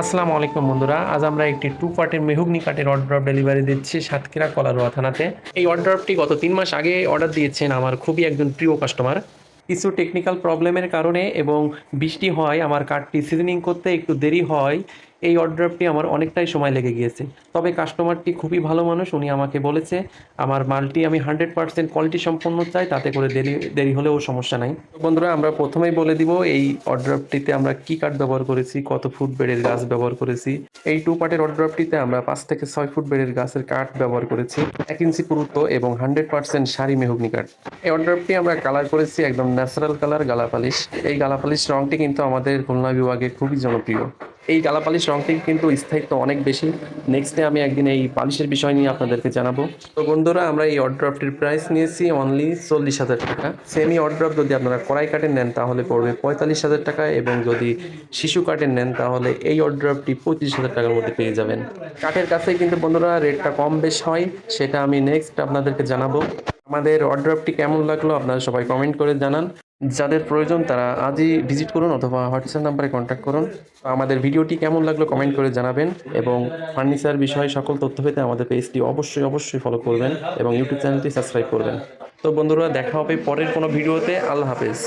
আসসালামু আলাইকুম বন্ধুরা, আজ আমরা একটি টু পার্টের মেহুগনি কাঠের অর্ডার ডেলিভারি দিচ্ছি সাতক্ষীরা কলারোয়া থানাতে। এই অর্ডারটি গত তিন মাস আগে অর্ডার দিয়েছেন আমার খুবই একজন প্রিয় কাস্টমার কিছু টেকনিক্যাল প্রবলেমের কারণে এবং বৃষ্টি হয়, আমার কাঠটি সিজনিং করতে একটু দেরি হয় এই অর্ডারটি আমার অনেকটাই সময় লেগে গিয়েছে। তবে কাস্টমারটি খুবই ভালো মানুষ, উনি আমাকে বলেছে, আমার মালটি আমি হান্ড্রেড পার্সেন্ট কোয়ালিটি সম্পন্ন চাই, তাতে করে দেরি দেরি হলেও সমস্যা নাই। বন্ধুরা, আমরা প্রথমেই বলে দিব এই অর্ডারটিতে আমরা কি কাঠ ব্যবহার করেছি, কত ফুট বেড়ের গাছ ব্যবহার করেছি। এই টু পার্টের অর্ডারটিতে আমরা পাঁচ থেকে ছয় ফুট বেড়ের গাছের কাঠ ব্যবহার করেছি, এক ইঞ্চি পুরুত্ব এবং হান্ড্রেড পার্সেন্ট সারি মেহুগনি কাঠ। এই অর্ডারটি আমরা কালার করেছি একদম ন্যাচারাল কালার, গালাপালিশ। এই গালা পালিশ রংটি কিন্তু আমাদের খুলনা বিভাগে খুবই জনপ্রিয়। এই গালা পালিশ রংটির কিন্তু স্থায়িত্ব অনেক বেশি। নেক্সট ডে আমি একদিন এই পালিশের বিষয় নিয়ে আপনাদেরকে জানাব। তো বন্ধুরা, আমরা এই অর্ডারটির প্রাইস নিয়েছি অনলি চল্লিশ হাজার টাকা। সেমি অর্ডার যদি আপনারা কড়াই কাঠের নেন, তাহলে পড়বে পঁয়তাল্লিশ হাজার টাকা এবং যদি শিশু কাঠের নেন, তাহলে এই অর্ডারটি পঁচিশ হাজার টাকার মধ্যে পেয়ে যাবেন। কাঠের কাছে কিন্তু বন্ধুরা রেটটা কম বেশ হয়, সেটা আমি নেক্সট আপনাদেরকে জানাব। আমাদের অর্ডারটি কেমন লাগল, আপনারা সবাই কমেন্ট করে জানান। যাদের প্রয়োজন তারা আজই ভিজিট করুন অথবা হোয়াটসঅ্যাপ নাম্বারে কন্ট্যাক্ট করুন। আমাদের ভিডিওটি কেমন লাগল কমেন্ট করে জানাবেন এবং ফার্নিচার বিষয়ে সকল তথ্য পেতে আমাদের পেজটি অবশ্যই অবশ্যই ফলো করবেন এবং ইউটিউব চ্যানেলটি সাবস্ক্রাইব করবেন। তো বন্ধুরা, দেখা হবে পরের কোনো ভিডিওতে। আল্লাহ হাফেজ।